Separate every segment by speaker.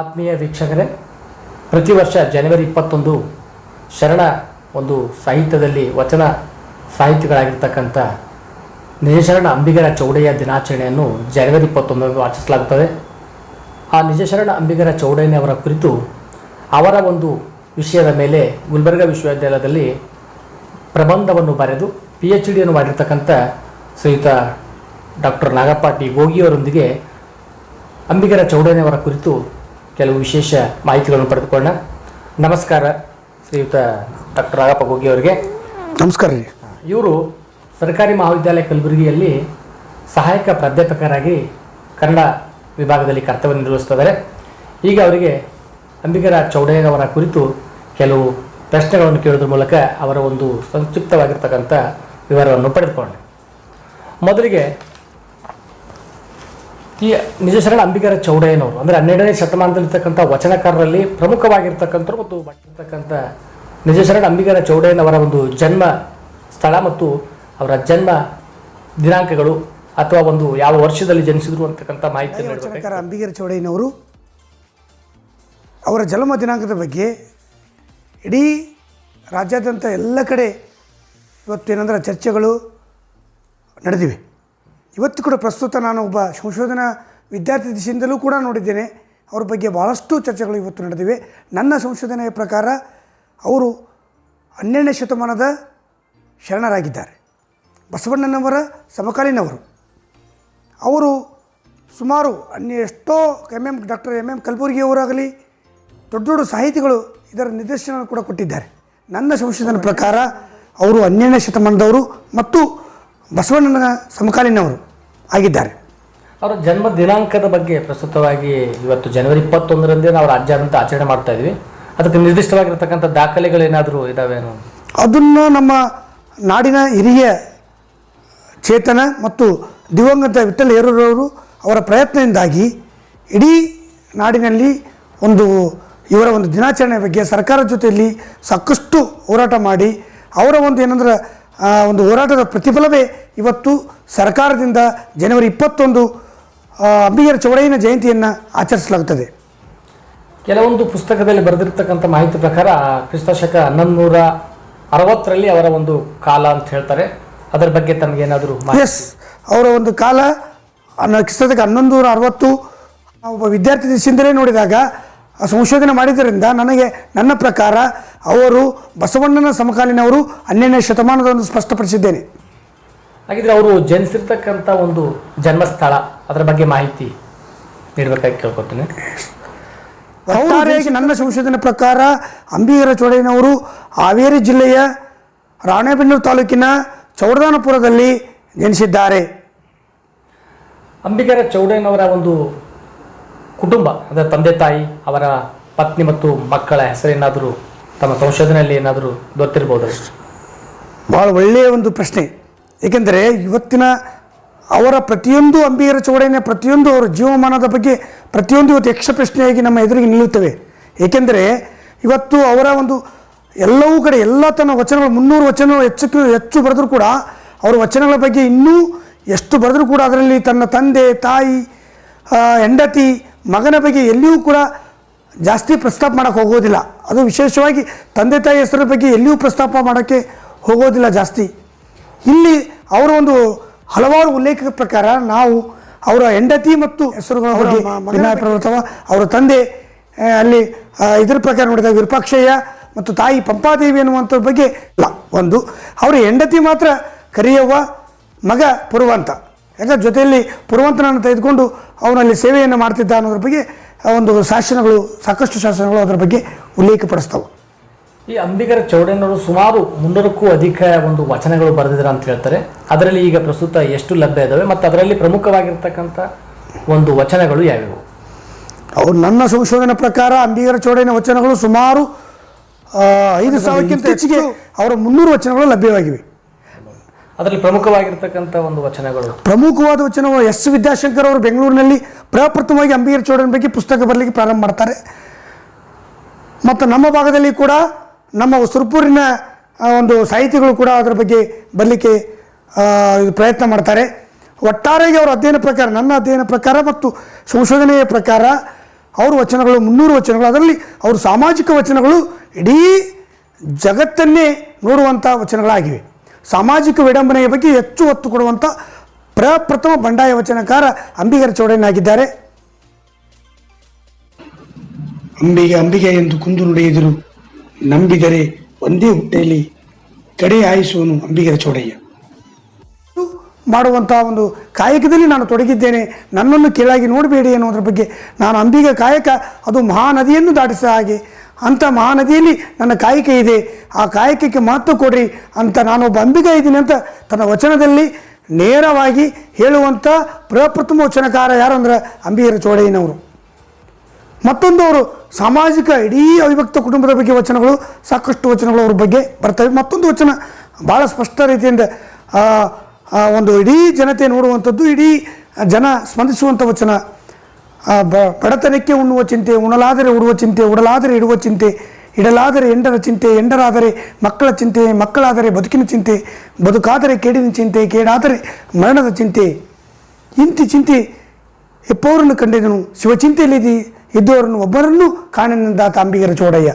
Speaker 1: ಆತ್ಮೀಯ ವೀಕ್ಷಕರೇ, ಪ್ರತಿ ವರ್ಷ ಜನವರಿ ಇಪ್ಪತ್ತೊಂದು ಶರಣ ಒಂದು ಸಾಹಿತ್ಯದಲ್ಲಿ ವಚನ ಸಾಹಿತ್ಯಗಳಾಗಿರ್ತಕ್ಕಂಥ ನಿಜಶರಣ ಅಂಬಿಗರ ಚೌಡಯ್ಯ ದಿನಾಚರಣೆಯನ್ನು ಜನವರಿ ಇಪ್ಪತ್ತೊಂದರಂದು ಆಚರಿಸಲಾಗುತ್ತದೆ. ಆ ನಿಜಶರಣ ಅಂಬಿಗರ ಚೌಡಯ್ಯನವರ ಕುರಿತು ಅವರ ಒಂದು ವಿಷಯದ ಮೇಲೆ ಗುಲ್ಬರ್ಗ ವಿಶ್ವವಿದ್ಯಾಲಯದಲ್ಲಿ ಪ್ರಬಂಧವನ್ನು ಬರೆದು ಪಿ ಎಚ್ ಡಿಯನ್ನು ಮಾಡಿರ್ತಕ್ಕಂಥ ಶ್ರೀಯುತ ಡಾಕ್ಟರ್ ನಾಗಪಾಟಿ ಗೋಗಿಯವರೊಂದಿಗೆ ಅಂಬಿಗರ ಚೌಡಯ್ಯನವರ ಕುರಿತು ಕೆಲವು ವಿಶೇಷ ಮಾಹಿತಿಗಳನ್ನು ಪಡೆದುಕೊಳ್ಳೋಣ. ನಮಸ್ಕಾರ ಶ್ರೀಯುತ ಡಾಕ್ಟರ್ ರಾಗಪ್ಪ ಗೋಗಿ ಅವರಿಗೆ.
Speaker 2: ನಮಸ್ಕಾರ ರೀ.
Speaker 1: ಇವರು ಸರ್ಕಾರಿ ಮಹಾವಿದ್ಯಾಲಯ ಕಲಬುರಗಿಯಲ್ಲಿ ಸಹಾಯಕ ಪ್ರಾಧ್ಯಾಪಕರಾಗಿ ಕನ್ನಡ ವಿಭಾಗದಲ್ಲಿ ಕರ್ತವ್ಯ ನಿರ್ವಹಿಸ್ತಿದ್ದಾರೆ. ಈಗ ಅವರಿಗೆ ಅಂಬಿಗರ ಚೌಡಯ್ಯನವರ ಕುರಿತು ಕೆಲವು ಪ್ರಶ್ನೆಗಳನ್ನು ಕೇಳೋದ್ರ ಮೂಲಕ ಅವರ ಒಂದು ಸಂಕ್ಷಿಪ್ತವಾಗಿರ್ತಕ್ಕಂಥ ವಿವರವನ್ನು ಪಡೆದುಕೊಂಡೆ. ಮೊದಲಿಗೆ ಈ ನಿಜಶರಣ ಅಂಬಿಗರ ಚೌಡಯ್ಯನವರು ಅಂದರೆ ಹನ್ನೆರಡನೇ ಶತಮಾನದಲ್ಲಿರ್ತಕ್ಕಂಥ ವಚನಕಾರರಲ್ಲಿ ಪ್ರಮುಖವಾಗಿರ್ತಕ್ಕಂಥ ಮತ್ತು ಇರ್ತಕ್ಕಂಥ ನಿಜಶರಣ ಅಂಬಿಗರ ಚೌಡಯ್ಯನವರ ಒಂದು ಜನ್ಮ ಸ್ಥಳ ಮತ್ತು ಅವರ ಜನ್ಮ ದಿನಾಂಕಗಳು ಅಥವಾ ಒಂದು ಯಾವ ವರ್ಷದಲ್ಲಿ ಜನಿಸಿದ್ರು ಅಂತಕ್ಕಂಥ ಮಾಹಿತಿ
Speaker 2: ವಚನಕಾರ ಅಂಬಿಗರ ಚೌಡಯ್ಯನವರು ಅವರ ಜನ್ಮ ದಿನಾಂಕದ ಬಗ್ಗೆ ಇಡೀ ರಾಜ್ಯಾದ್ಯಂತ ಎಲ್ಲ ಕಡೆ ಇವತ್ತೇನಂದ್ರೆ ಚರ್ಚೆಗಳು ನಡೆದಿವೆ. ಇವತ್ತು ಕೂಡ ಪ್ರಸ್ತುತ ನಾನು ಒಬ್ಬ ಸಂಶೋಧನಾ ವಿದ್ಯಾರ್ಥಿ ದಿಶೆಯಿಂದಲೂ ಕೂಡ ನೋಡಿದ್ದೇನೆ. ಅವ್ರ ಬಗ್ಗೆ ಭಾಳಷ್ಟು ಚರ್ಚೆಗಳು ಇವತ್ತು ನಡೆದಿವೆ. ನನ್ನ ಸಂಶೋಧನೆಯ ಪ್ರಕಾರ ಅವರು ಹನ್ನೆರಡನೇ ಶತಮಾನದ ಶರಣರಾಗಿದ್ದಾರೆ. ಬಸವಣ್ಣನವರ ಸಮಕಾಲೀನವರು. ಅವರು ಸುಮಾರು ಅನ್ಯ ಎಷ್ಟೋ M M doctor M M ಕಲಬುರ್ಗಿಯವರಾಗಲಿ ದೊಡ್ಡ ದೊಡ್ಡ ಸಾಹಿತಿಗಳು ಇದರ ನಿದರ್ಶನ ಕೂಡ ಕೊಟ್ಟಿದ್ದಾರೆ. ನನ್ನ ಸಂಶೋಧನೆ ಪ್ರಕಾರ ಅವರು ಹನ್ನೆರಡನೇ ಶತಮಾನದವರು ಮತ್ತು ಬಸವಣ್ಣನ ಸಮಕಾಲೀನವರು. ಆಗಿದ್ದಾರೆ.
Speaker 1: ಅವರ ಜನ್ಮ ದಿನಾಂಕದ ಬಗ್ಗೆ ಪ್ರಸ್ತುತವಾಗಿ ಇವತ್ತು ಜನವರಿ ಇಪ್ಪತ್ತೊಂದರಂದೇ ನಾವು ರಾಜ್ಯಾದ್ಯಂತ ಆಚರಣೆ ಮಾಡ್ತಾ ಇದ್ವಿ. ಅದಕ್ಕೆ ನಿರ್ದಿಷ್ಟವಾಗಿರ್ತಕ್ಕಂಥ ದಾಖಲೆಗಳೇನಾದರೂ ಇದಾವೇನು
Speaker 2: ಅದನ್ನು ನಮ್ಮ ನಾಡಿನ ಹಿರಿಯ ಚೇತನ ಮತ್ತು ದಿವಂಗತ ವಿಠಲ್ ಹೇರೂರವರು ಅವರ ಪ್ರಯತ್ನದಿಂದಾಗಿ ಇಡೀ ನಾಡಿನಲ್ಲಿ ಒಂದು ಇವರ ಒಂದು ದಿನಾಚರಣೆ ಬಗ್ಗೆ ಸರ್ಕಾರದ ಜೊತೆಯಲ್ಲಿ ಸಾಕಷ್ಟು ಹೋರಾಟ ಮಾಡಿ ಅವರ ಒಂದು ಏನಂದ್ರೆ ಆ, ಒಂದು ಹೋರಾಟದ ಪ್ರತಿಫಲವೇ ಇವತ್ತು ಸರ್ಕಾರದಿಂದ ಜನವರಿ ಇಪ್ಪತ್ತೊಂದು ಅಂಬಿಗರ ಚೌಡಯ್ಯನ ಜಯಂತಿಯನ್ನು ಆಚರಿಸಲಾಗುತ್ತದೆ.
Speaker 1: ಕೆಲವೊಂದು ಪುಸ್ತಕದಲ್ಲಿ ಬರೆದಿರ್ತಕ್ಕಂಥ ಮಾಹಿತಿ ಪ್ರಕಾರ ಕ್ರಿಸ್ತ ಶಕ ಹನ್ನೊಂದು ನೂರ ಅರವತ್ತರಲ್ಲಿ ಅವರ ಒಂದು ಕಾಲ ಅಂತ ಹೇಳ್ತಾರೆ. ಅದರ ಬಗ್ಗೆ ತಮಗೇನಾದರೂ
Speaker 2: ಎಸ್ ಅವರ ಒಂದು ಕಾಲ ಅನ್ನ- ಕ್ರಿಸ್ತಕ್ಕೆ ಹನ್ನೊಂದು ನೂರ ಅರವತ್ತು ನಾವು ಒಬ್ಬ ವಿದ್ಯಾರ್ಥಿ ದಿಶೆಯಿಂದಲೇ ನೋಡಿದಾಗ ಸಂಶೋಧನೆ ಮಾಡಿದ್ದರಿಂದ ನನಗೆ ನನ್ನ ಪ್ರಕಾರ ಅವರು ಬಸವಣ್ಣನ ಸಮಕಾಲೀನವರು ಹನ್ನೆರಡನೇ ಶತಮಾನದೊಂದು ಸ್ಪಷ್ಟಪಡಿಸಿದ್ದೇನೆ.
Speaker 1: ಹಾಗಿದ್ರೆ ಅವರು ಜನಿಸಿರ್ತಕ್ಕಂಥ ಒಂದು ಜನ್ಮಸ್ಥಳ ಅದರ ಬಗ್ಗೆ ಮಾಹಿತಿ ನೀಡಬೇಕಾಗಿ ಕೇಳ್ಕೊತೀನಿ.
Speaker 2: ಒಟ್ಟಾರೆಯಾಗಿ ನನ್ನ ಸಂಶೋಧನೆ ಪ್ರಕಾರ ಅಂಬಿಗರ ಚೋಡಯ್ಯನವರು ಹಾವೇರಿ ಜಿಲ್ಲೆಯ ರಾಣೆಬೆನ್ನೂರು ತಾಲೂಕಿನ ಚೌಡದಾನಪುರದಲ್ಲಿ ಜನಿಸಿದ್ದಾರೆ.
Speaker 1: ಅಂಬಿಗರ ಚೌಡಯ್ಯನವರ ಒಂದು ಕುಟುಂಬ, ಅಂದರೆ ತಂದೆ, ತಾಯಿ, ಅವರ ಪತ್ನಿ ಮತ್ತು ಮಕ್ಕಳ ಹೆಸರೇನಾದರೂ, ತಮ್ಮ ಸಂಶೋಧನೆಯಲ್ಲಿ ಏನಾದರೂ ಗೊತ್ತಿರ್ಬೋದು?
Speaker 2: ಭಾಳ ಒಳ್ಳೆಯ ಒಂದು ಪ್ರಶ್ನೆ. ಏಕೆಂದರೆ ಇವತ್ತಿನ ಅವರ ಪ್ರತಿಯೊಂದು ಅಂಬಿಗರ ಚೌಡಯ್ಯನ ಪ್ರತಿಯೊಂದು ಅವರ ಜೀವಮಾನದ ಬಗ್ಗೆ ಪ್ರತಿಯೊಂದು ಇವತ್ತು ಯಕ್ಷ ಪ್ರಶ್ನೆಯಾಗಿ ನಮ್ಮ ಎದುರಿಗೆ ನಿಲ್ಲುತ್ತವೆ. ಏಕೆಂದರೆ ಇವತ್ತು ಅವರ ಒಂದು ಎಲ್ಲವೂ ಕಡೆ ಎಲ್ಲ ತನ್ನ ವಚನಗಳು, ಮುನ್ನೂರು ವಚನಗಳು ಹೆಚ್ಚು ಹೆಚ್ಚು ಬರೆದರೂ ಕೂಡ ಅವರ ವಚನಗಳ ಬಗ್ಗೆ ಇನ್ನೂ ಎಷ್ಟು ಬರೆದರೂ ಕೂಡ ಅದರಲ್ಲಿ ತನ್ನ ತಂದೆ, ತಾಯಿ ಹೆಂಡತಿ ಮಗನ ಬಗ್ಗೆ ಎಲ್ಲಿಯೂ ಕೂಡ ಜಾಸ್ತಿ ಪ್ರಸ್ತಾಪ ಮಾಡೋಕ್ಕೆ ಹೋಗೋದಿಲ್ಲ. ಅದು ವಿಶೇಷವಾಗಿ ತಂದೆ ತಾಯಿ ಹೆಸರ ಬಗ್ಗೆ ಎಲ್ಲಿಯೂ ಪ್ರಸ್ತಾಪ ಮಾಡೋಕ್ಕೆ ಹೋಗೋದಿಲ್ಲ ಜಾಸ್ತಿ. ಇಲ್ಲಿ ಅವರ ಒಂದು ಹಲವಾರು ಉಲ್ಲೇಖದ ಪ್ರಕಾರ ನಾವು ಅವರ ಹೆಂಡತಿ ಮತ್ತು ಹೆಸರುಗಳ ಬಗ್ಗೆ ಅಥವಾ ಅವರ ತಂದೆ ಅಲ್ಲಿ ಇದರ ಪ್ರಕಾರ ನೋಡಿದಾಗ ವಿರೂಪಾಕ್ಷಯ್ಯ ಮತ್ತು ತಾಯಿ ಪಂಪಾದೇವಿ ಅನ್ನುವಂಥ ಬಗ್ಗೆ ಇಲ್ಲ. ಒಂದು ಅವರ ಹೆಂಡತಿ ಮಾತ್ರ ಕರಿಯವ್ವ ಮಗ ಪುರುವಂತ ಯಾಕೆ ಜೊತೆಯಲ್ಲಿ ಪುರವಂತನನ್ನು ತೆಗೆದುಕೊಂಡು ಅವನಲ್ಲಿ ಸೇವೆಯನ್ನು ಮಾಡ್ತಿದ್ದ ಅನ್ನೋದ್ರ ಬಗ್ಗೆ ಆ ಒಂದು ಶಾಸನಗಳು ಸಾಕಷ್ಟು ಶಾಸನಗಳು ಅದರ ಬಗ್ಗೆ ಉಲ್ಲೇಖಪಡಿಸ್ತವೆ.
Speaker 1: ಈ ಅಂಬಿಗರ ಚೌಡಯ್ಯನವರು ಸುಮಾರು ಮುನ್ನೂರಕ್ಕೂ ಅಧಿಕ ಒಂದು ವಚನಗಳು ಬರೆದಿದ್ದಾರೆ ಅಂತ ಹೇಳ್ತಾರೆ. ಅದರಲ್ಲಿ ಈಗ ಪ್ರಸ್ತುತ ಎಷ್ಟು ಲಭ್ಯ ಇದ್ದಾವೆ ಮತ್ತು ಅದರಲ್ಲಿ ಪ್ರಮುಖವಾಗಿರ್ತಕ್ಕಂಥ ಒಂದು ವಚನಗಳು ಯಾವ್ಯಾವು?
Speaker 2: ಅವ್ರು ನನ್ನ ಸಂಶೋಧನೆ ಪ್ರಕಾರ ಅಂಬಿಗರ ಚೌಡಯ್ಯನ ವಚನಗಳು ಸುಮಾರು ಐದು ಸಾವಿರಕ್ಕಿಂತ ಹೆಚ್ಚಿಗೆ ಅವರ ಮುನ್ನೂರು ವಚನಗಳು ಲಭ್ಯವಾಗಿವೆ.
Speaker 1: ಅದರಲ್ಲಿ ಪ್ರಮುಖವಾಗಿರ್ತಕ್ಕಂಥ ಒಂದು ವಚನಗಳು.
Speaker 2: ಪ್ರಮುಖವಾದ ವಚನವು ಎಸ್ ವಿದ್ಯಾಶಂಕರ್ ಅವರು ಬೆಂಗಳೂರಿನಲ್ಲಿ ಪ್ರಪ್ರಥಮವಾಗಿ ಅಂಬಿಗರ ಚೌಡನ ಬಗ್ಗೆ ಪುಸ್ತಕ ಬರಲಿಕ್ಕೆ ಪ್ರಾರಂಭ ಮಾಡ್ತಾರೆ. ಮತ್ತು ನಮ್ಮ ಭಾಗದಲ್ಲಿ ಕೂಡ ನಮ್ಮ ಸುರ್ಪೂರಿನ ಒಂದು ಸಾಹಿತಿಗಳು ಕೂಡ ಅದರ ಬಗ್ಗೆ ಬರಲಿಕ್ಕೆ ಪ್ರಯತ್ನ ಮಾಡ್ತಾರೆ. ಒಟ್ಟಾರೆಗೆ ಅವರ ಅಧ್ಯಯನ ಪ್ರಕಾರ, ನನ್ನ ಅಧ್ಯಯನ ಪ್ರಕಾರ ಮತ್ತು ಸಂಶೋಧನೆಯ ಪ್ರಕಾರ ಅವ್ರ ವಚನಗಳು, ಮುನ್ನೂರು ವಚನಗಳು, ಅದರಲ್ಲಿ ಅವ್ರ ಸಾಮಾಜಿಕ ವಚನಗಳು ಇಡೀ ಜಗತ್ತನ್ನೇ ನೋಡುವಂಥ ವಚನಗಳಾಗಿವೆ. ಸಾಮಾಜಿಕ ವಿಡಂಬನೆಯ ಬಗ್ಗೆ ಹೆಚ್ಚು ಒತ್ತು ಕೊಡುವಂಥ ಪ್ರಪ್ರಥಮ ಬಂಡಾಯ ವಚನಕಾರ ಅಂಬಿಗರ ಚೌಡಯ್ಯನಾಗಿದ್ದಾರೆ. ಅಂಬಿಗೆ ಅಂಬಿಗೆ ಎಂದು ಕುಂದು ನುಡಿಯಿದರು. ನಂಬಿದರೆ ಒಂದೇ ಹುಟ್ಟೆಯಲ್ಲಿ ಕಡೆ ಆಯಿಸುವನು ಅಂಬಿಗರ ಚೌಡಯ್ಯ. ಮಾಡುವಂಥ ಒಂದು ಕಾಯಕದಲ್ಲಿ ನಾನು ತೊಡಗಿದ್ದೇನೆ. ನನ್ನನ್ನು ಕೀಳಾಗಿ ನೋಡಬೇಡಿ ಅನ್ನೋದ್ರ ಬಗ್ಗೆ ನಾನು ಅಂಬಿಗ ಕಾಯಕ. ಅದು ಮಹಾನದಿಯನ್ನು ದಾಟಿಸಿದ ಹಾಗೆ. ಅಂಥ ಮಹಾನದಿಯಲ್ಲಿ ನನ್ನ ಕಾಯಕ ಇದೆ. ಆ ಕಾಯಕಕ್ಕೆ ಮಹತ್ವ ಕೊಡ್ರಿ ಅಂತ ನಾನೊಬ್ಬ ಅಂಬಿಗ ಇದ್ದೀನಿ ಅಂತ ತನ್ನ ವಚನದಲ್ಲಿ ನೇರವಾಗಿ ಹೇಳುವಂಥ ಪ್ರಪ್ರಥಮ ವಚನಕಾರ ಯಾರು ಅಂದ್ರೆ ಅಂಬಿಗರ ಚೋಡಯ್ಯನವರು. ಮತ್ತೊಂದು ಅವರು ಸಾಮಾಜಿಕ ಇಡೀ ಅವಿಭಕ್ತ ಕುಟುಂಬದ ಬಗ್ಗೆ ವಚನಗಳು, ಸಾಕಷ್ಟು ವಚನಗಳು ಅವ್ರ ಬಗ್ಗೆ ಬರ್ತವೆ. ಮತ್ತೊಂದು ವಚನ ಭಾಳ ಸ್ಪಷ್ಟ ರೀತಿಯಿಂದ ಒಂದು ಇಡೀ ಜನತೆ ನೋಡುವಂಥದ್ದು, ಇಡೀ ಜನ ಸ್ಪಂದಿಸುವಂಥ ವಚನ. ಬ- ಬಡತನಕ್ಕೆ ಉಣ್ಣುವ ಚಿಂತೆ, ಉಣಲಾದರೆ ಉಡುವ ಚಿಂತೆ, ಉಡಲಾದರೆ ಇಡುವ ಚಿಂತೆ, ಇಡಲಾದರೆ ಎಂಡರ ಚಿಂತೆ, ಎಂಡರಾದರೆ ಮಕ್ಕಳ ಚಿಂತೆ, ಮಕ್ಕಳಾದರೆ ಬದುಕಿನ ಚಿಂತೆ, ಬದುಕಾದರೆ ಕೇಡಿನ ಚಿಂತೆ, ಕೇಡಾದರೆ ಮರಣದ ಚಿಂತೆ. ಇಂತಿ ಚಿಂತೆ ಎಪ್ಪವರನ್ನು ಕಂಡಿದನು. ಶಿವಚಿಂತೆಯಲ್ಲಿ ಇದ್ದವರನ್ನು ಒಬ್ಬರನ್ನು ಕಾಣನಿಂದ ತಾಂಬಿಗರ ಚೋಡಯ್ಯ.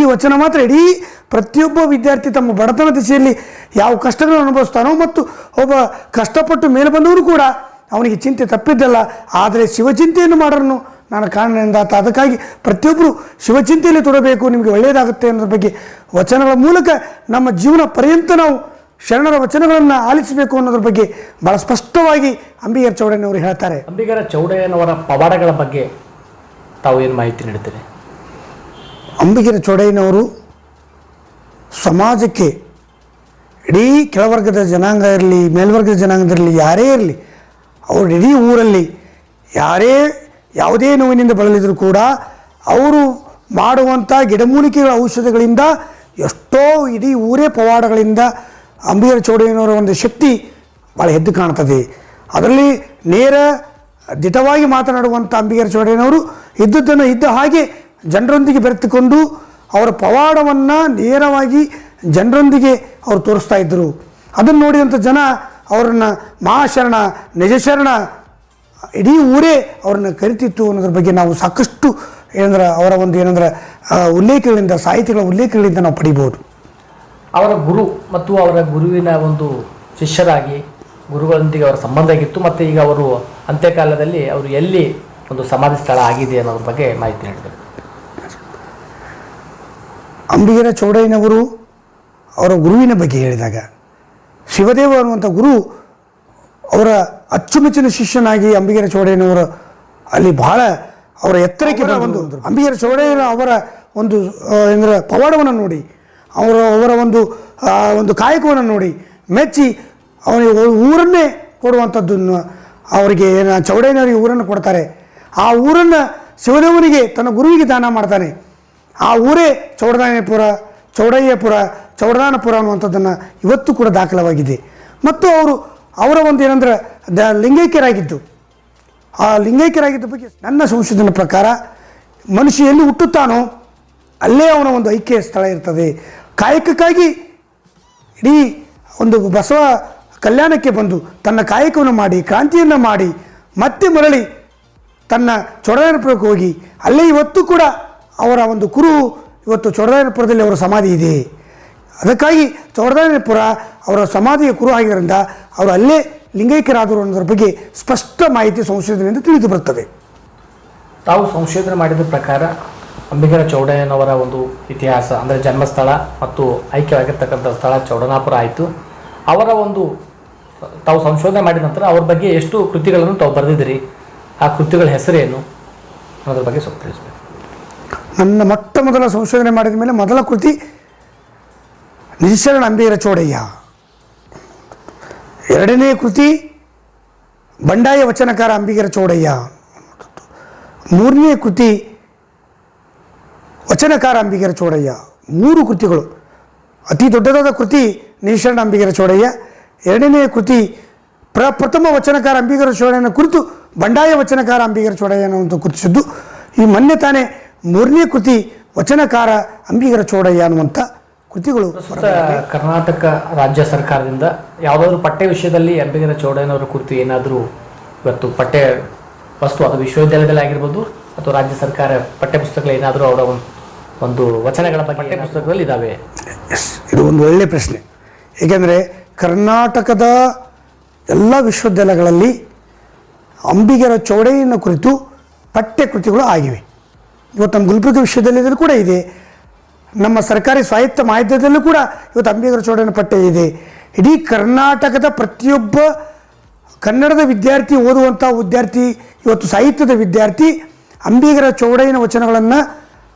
Speaker 2: ಈ ವಚನ ಮಾತ್ರ ಇಡೀ ಪ್ರತಿಯೊಬ್ಬ ವಿದ್ಯಾರ್ಥಿ ತಮ್ಮ ಬಡತನ ದಿಸೆಯಲ್ಲಿ ಯಾವ ಕಷ್ಟಗಳನ್ನು ಅನುಭವಿಸ್ತಾನೋ ಮತ್ತು ಒಬ್ಬ ಕಷ್ಟಪಟ್ಟು ಮೇಲೆ ಬಂದವರು ಕೂಡ ಅವನಿಗೆ ಚಿಂತೆ ತಪ್ಪಿದ್ದಲ್ಲ ಆದರೆ ಶಿವಚಿಂತೆಯನ್ನು ಮಾಡೋನು ನಾನು ಕಾರಣದಿಂದ ಅದಕ್ಕಾಗಿ ಪ್ರತಿಯೊಬ್ಬರು ಶಿವಚಿಂತೆಯಲ್ಲಿ ತೊಡಬೇಕು ನಿಮಗೆ ಒಳ್ಳೆಯದಾಗುತ್ತೆ ಅನ್ನೋದ್ರ ಬಗ್ಗೆ ವಚನಗಳ ಮೂಲಕ ನಮ್ಮ ಜೀವನ ಪರ್ಯಂತ ನಾವು ಶರಣರ ವಚನಗಳನ್ನು ಆಲಿಸಬೇಕು ಅನ್ನೋದ್ರ ಬಗ್ಗೆ ಬಹಳ ಸ್ಪಷ್ಟವಾಗಿ ಅಂಬಿಗರ ಚೌಡಯ್ಯನವರು ಹೇಳ್ತಾರೆ.
Speaker 1: ಅಂಬಿಗರ ಚೌಡಯ್ಯನವರ ಪವಾಡಗಳ ಬಗ್ಗೆ ತಾವು ಏನು ಮಾಹಿತಿ ನೀಡ್ತೀರಿ
Speaker 2: ಅಂಬಿಗರ ಚೌಡಯ್ಯನವರು ಸಮಾಜಕ್ಕೆ ಇಡೀ ಕೆಳವರ್ಗದ ಜನಾಂಗ ಇರಲಿ ಮೇಲ್ವರ್ಗದ ಜನಾಂಗದಲ್ಲಿ ಯಾರೇ ಇರಲಿ ಅವರು ಇಡೀ ಊರಲ್ಲಿ ಯಾರೇ ಯಾವುದೇ ನೋವಿನಿಂದ ಬಳಲಿದರೂ ಕೂಡ ಅವರು ಮಾಡುವಂಥ ಗಿಡಮೂಲಿಕೆಗಳ ಔಷಧಗಳಿಂದ ಎಷ್ಟೋ ಇಡೀ ಊರೇ ಪವಾಡಗಳಿಂದ ಅಂಬಿಗರ ಚೌಡಯ್ಯನವರ ಒಂದು ಶಕ್ತಿ ಭಾಳ ಎದ್ದು ಕಾಣ್ತದೆ. ಅದರಲ್ಲಿ ನೇರ ದಿಟವಾಗಿ ಮಾತನಾಡುವಂಥ ಅಂಬಿಗರ ಚೌಡಯ್ಯನವರು ಇದ್ದದ್ದನ್ನು ಇದ್ದ ಹಾಗೆ ಜನರೊಂದಿಗೆ ಬೆರೆತುಕೊಂಡು ಅವರ ಪವಾಡವನ್ನು ನೇರವಾಗಿ ಜನರೊಂದಿಗೆ ಅವರು ತೋರಿಸ್ತಾ ಇದ್ದರು. ಅದನ್ನು ನೋಡಿದಂಥ ಜನ ಅವರನ್ನು ಮಹಾಶರಣ ನಿಜಶರಣ ಇಡೀ ಊರೇ ಅವ್ರನ್ನ ಕರಿತಿತ್ತು ಅನ್ನೋದ್ರ ಬಗ್ಗೆ ನಾವು ಸಾಕಷ್ಟು ಏನಂದ್ರೆ ಅವರ ಒಂದು ಏನಂದ್ರೆ ಉಲ್ಲೇಖಗಳಿಂದ ಸಾಹಿತ್ಯಗಳ ಉಲ್ಲೇಖಗಳಿಂದ ನಾವು ಪಡಿಬೋದು
Speaker 1: ಅವರ ಗುರು ಮತ್ತು ಅವರ ಗುರುವಿನ ಒಂದು ಶಿಷ್ಯರಾಗಿ ಗುರುಗಳೊಂದಿಗೆ ಅವರ ಸಂಬಂಧ ಆಗಿತ್ತು. ಮತ್ತು ಈಗ ಅವರು ಅಂತ್ಯಕಾಲದಲ್ಲಿ ಅವರು ಎಲ್ಲಿ ಒಂದು ಸಮಾಧಿ ಸ್ಥಳ ಆಗಿದೆ ಅನ್ನೋದ್ರ ಬಗ್ಗೆ ಮಾಹಿತಿ ನೀಡಿದರು.
Speaker 2: ಅಂಬಿಗರ ಚೌಡಯ್ಯನವರು ಅವರ ಗುರುವಿನ ಬಗ್ಗೆ ಹೇಳಿದಾಗ ಶಿವದೇವ ಅನ್ನುವಂಥ ಗುರು ಅವರ ಅಚ್ಚುಮೆಚ್ಚಿನ ಶಿಷ್ಯನಾಗಿ ಅಂಬಿಗೇರ ಚೌಡಯ್ಯನವರ ಅಲ್ಲಿ ಬಹಳ ಅವರ ಎತ್ತರಕ್ಕೆ ಒಂದು ಅಂಬಿಗರ ಚೌಡಯ್ಯನ ಅವರ ಒಂದು ಏನಂದ್ರೆ ಪವಾಡವನ್ನು ನೋಡಿ ಅವರ ಅವರ ಒಂದು ಒಂದು ಕಾಯಕವನ್ನು ನೋಡಿ ಮೆಚ್ಚಿ ಅವನಿಗೆ ಊರನ್ನೇ ಕೊಡುವಂಥದ್ದನ್ನು ಅವರಿಗೆ ಏನು ಚೌಡಯ್ಯನವರಿಗೆ ಊರನ್ನು ಕೊಡ್ತಾರೆ. ಆ ಊರನ್ನು ಶಿವದೇವನಿಗೆ ತನ್ನ ಗುರುವಿಗೆ ದಾನ ಮಾಡ್ತಾನೆ. ಆ ಊರೇ ಚೌಡದಾಯಪುರ ಚೌಡಯ್ಯಪುರ ಚೌಡದಾನಪುರ ಅನ್ನುವಂಥದ್ದನ್ನು ಇವತ್ತು ಕೂಡ ದಾಖಲವಾಗಿದೆ. ಮತ್ತು ಅವರು, ಅವರ ಒಂದು ಏನಂದ್ರೆ, ದ ಲಿಂಗೈಕ್ಯರಾಗಿದ್ದು. ಆ ಲಿಂಗೈಕ್ಯರಾಗಿದ್ದ ಬಗ್ಗೆ ನನ್ನ ಸಂಶೋಧನೆ ಪ್ರಕಾರ ಮನುಷ್ಯ ಎಲ್ಲಿ ಹುಟ್ಟುತ್ತಾನೋ, ಅಲ್ಲೇ ಅವನ ಒಂದು ಐಕ್ಯ ಸ್ಥಳ ಇರ್ತದೆ. ಕಾಯಕಕ್ಕಾಗಿ ಇಡೀ ಒಂದು ಬಸವ ಕಲ್ಯಾಣಕ್ಕೆ ಬಂದು ತನ್ನ ಕಾಯಕವನ್ನು ಮಾಡಿ, ಕ್ರಾಂತಿಯನ್ನು ಮಾಡಿ, ಮತ್ತೆ ಮರಳಿ ತನ್ನ ಚೊಡರಾಯನಪುರಕ್ಕೆ ಹೋಗಿ, ಅಲ್ಲೇ ಇವತ್ತು ಕೂಡ ಅವರ ಒಂದು ಕುರು ಇವತ್ತು ಚೊಡರಾಯನಪುರದಲ್ಲಿ ಅವರ ಸಮಾಧಿ ಇದೆ. ಅದಕ್ಕಾಗಿ ಚೌಡದಾನಪುರ ಅವರ ಸಮಾಧಿಯ ಕುರು ಆಗಿದ್ದರಿಂದ ಅವರು ಅಲ್ಲೇ ಲಿಂಗೈಕ್ಯರಾದರು ಅನ್ನೋದ್ರ ಬಗ್ಗೆ ಸ್ಪಷ್ಟ ಮಾಹಿತಿ ಸಂಶೋಧನೆಯಿಂದ ತಿಳಿದು ಬರುತ್ತದೆ
Speaker 1: ತಾವು ಸಂಶೋಧನೆ ಮಾಡಿದ ಪ್ರಕಾರ ಅಂಬಿಗರ ಚೌಡಯ್ಯನವರ ಒಂದು ಇತಿಹಾಸ ಅಂದರೆ ಜನ್ಮಸ್ಥಳ ಮತ್ತು ಐಕ್ಯವಾಗಿರ್ತಕ್ಕಂಥ ಸ್ಥಳ ಚೌಡನಾಪುರ ಆಯಿತು. ಅವರ ಒಂದು ತಾವು ಸಂಶೋಧನೆ ಮಾಡಿದ ನಂತರ ಅವ್ರ ಬಗ್ಗೆ ಎಷ್ಟು ಕೃತಿಗಳನ್ನು ತಾವು ಬರೆದಿದ್ದೀರಿ ಆ ಕೃತಿಗಳ ಹೆಸರೇನು ಅನ್ನೋದ್ರ ಬಗ್ಗೆ ಸ್ವಲ್ಪ ತಿಳಿಸ್ಬೇಕು.
Speaker 2: ನನ್ನ ಮೊಟ್ಟ ಮೊದಲ ಸಂಶೋಧನೆ ಮಾಡಿದ ಮೇಲೆ ಮೊದಲ ಕೃತಿ ನಿಜಶರಣ ಅಂಬೀರ ಚೋಡಯ್ಯ. ಎರಡನೇ ಕೃತಿ, ಬಂಡಾಯ ವಚನಕಾರ ಅಂಬಿಗರ ಚೋಡಯ್ಯ. ಮೂರನೇ ಕೃತಿ, ವಚನಕಾರ ಅಂಬಿಗರ ಚೋಡಯ್ಯ. ಮೂರು ಕೃತಿಗಳು. ಅತಿ ದೊಡ್ಡದಾದ ಕೃತಿ ನಿಶರಣ ಅಂಬಿಗರ ಚೋಡಯ್ಯ. ಎರಡನೇ ಕೃತಿ ಪ್ರಪ್ರಥಮ ವಚನಕಾರ ಅಂಬಿಗರ ಚೋಡಯ್ಯನ ಕುರಿತು ಬಂಡಾಯ ವಚನಕಾರ ಅಂಬಿಗರ ಚೌಡಯ್ಯ ಅನ್ನುವಂಥ ಕುರಿತಿಸಿದ್ದು ಈ ಮೊನ್ನೆ ತಾನೇ ಮೂರನೇ ಕೃತಿ, ವಚನಕಾರ ಅಂಬಿಗರ ಚೋಡಯ್ಯ ಅನ್ನುವಂಥ ಕೃತಿಗಳು
Speaker 1: ಕರ್ನಾಟಕ ರಾಜ್ಯ ಸರ್ಕಾರದಿಂದ ಯಾವುದಾದ್ರೂ ಪಠ್ಯ ವಿಷಯದಲ್ಲಿ ಅಂಬಿಗರ ಚೌಡಯ್ಯನವರ ಕುರಿತು ಏನಾದರೂ ಇವತ್ತು ಪಠ್ಯ ವಸ್ತು ಅಥವಾ ವಿಶ್ವವಿದ್ಯಾಲಯದಲ್ಲಿ ಆಗಿರ್ಬೋದು ಅಥವಾ ರಾಜ್ಯ ಸರ್ಕಾರ ಪಠ್ಯಪುಸ್ತಕಗಳು ಏನಾದರೂ ಅವರ ಒಂದು- ಒಂದು ವಚನಗಳ ಪಠ್ಯ ಪುಸ್ತಕದಲ್ಲಿ ಇದ್ದಾವೆ
Speaker 2: ಎಸ್ ಇದು ಒಂದು ಒಳ್ಳೆಯ ಪ್ರಶ್ನೆ. ಏಕೆಂದರೆ ಕರ್ನಾಟಕದ ಎಲ್ಲ ವಿಶ್ವವಿದ್ಯಾಲಯಗಳಲ್ಲಿ ಅಂಬಿಗರ ಚೌಡಯ್ಯನ ಕುರಿತು ಪಠ್ಯಕೃತಿಗಳು ಆಗಿವೆ. ಇವತ್ತು ನಮ್ಮ ಗುಲ್ಬರ್ಗ ವಿಶ್ವವಿದ್ಯಾಲಯದಲ್ಲಿ ಕೂಡ ಇದೆ. ನಮ್ಮ ಸರ್ಕಾರಿ ಸ್ವಾಯತ್ತ ಮಾಹಿತಿಯಲ್ಲೂ ಕೂಡ ಇವತ್ತು ಅಂಬಿಗರ ಚೋಡನ ಪಠ್ಯ ಇದೆ. ಇಡೀ ಕರ್ನಾಟಕದ ಪ್ರತಿಯೊಬ್ಬ ಕನ್ನಡದ ವಿದ್ಯಾರ್ಥಿ ಓದುವಂಥ ವಿದ್ಯಾರ್ಥಿ, ಇವತ್ತು ಸಾಹಿತ್ಯದ ವಿದ್ಯಾರ್ಥಿ ಅಂಬಿಗರ ಚೌಡಯ್ಯನ ವಚನಗಳನ್ನು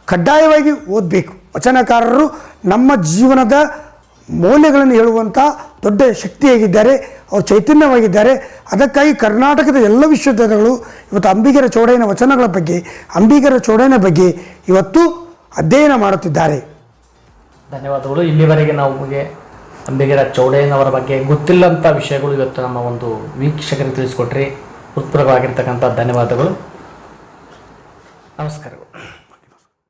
Speaker 2: ಕಡ್ಡಾಯವಾಗಿ ಓದಬೇಕು. ವಚನಕಾರರು ನಮ್ಮ ಜೀವನದ ಮೌಲ್ಯಗಳನ್ನು ಹೇಳುವಂಥ ದೊಡ್ಡ ಶಕ್ತಿಯಾಗಿದ್ದಾರೆ, ಅವರು ಚೈತನ್ಯವಾಗಿದ್ದಾರೆ. ಅದಕ್ಕಾಗಿ ಕರ್ನಾಟಕದ ಎಲ್ಲ ವಿಶ್ವವಿದ್ಯಾಲಯಗಳು ಇವತ್ತು ಅಂಬಿಗರ ಚೌಡಯ್ಯನ ವಚನಗಳ ಬಗ್ಗೆ ಅಂಬಿಗರ ಚೌಡಯ್ಯನ ಬಗ್ಗೆ ಇವತ್ತು ಅಧ್ಯಯನ ಮಾಡುತ್ತಿದ್ದಾರೆ.
Speaker 1: ಧನ್ಯವಾದಗಳು. ಇಲ್ಲಿವರೆಗೆ ನಮಗೆ ಅಂಬಿಗರ ಚೌಡಯ್ಯನವರ ಬಗ್ಗೆ ಗೊತ್ತಿಲ್ಲಂಥ ವಿಷಯಗಳು ಇವತ್ತು ನಮ್ಮ ಒಂದು ವೀಕ್ಷಕರಿಗೆ ತಿಳಿಸ್ಕೊಟ್ರಿ. ಹೃತ್ಪೂರ್ವಕವಾಗಿರ್ತಕ್ಕಂಥ ಧನ್ಯವಾದಗಳು. ನಮಸ್ಕಾರಗಳು.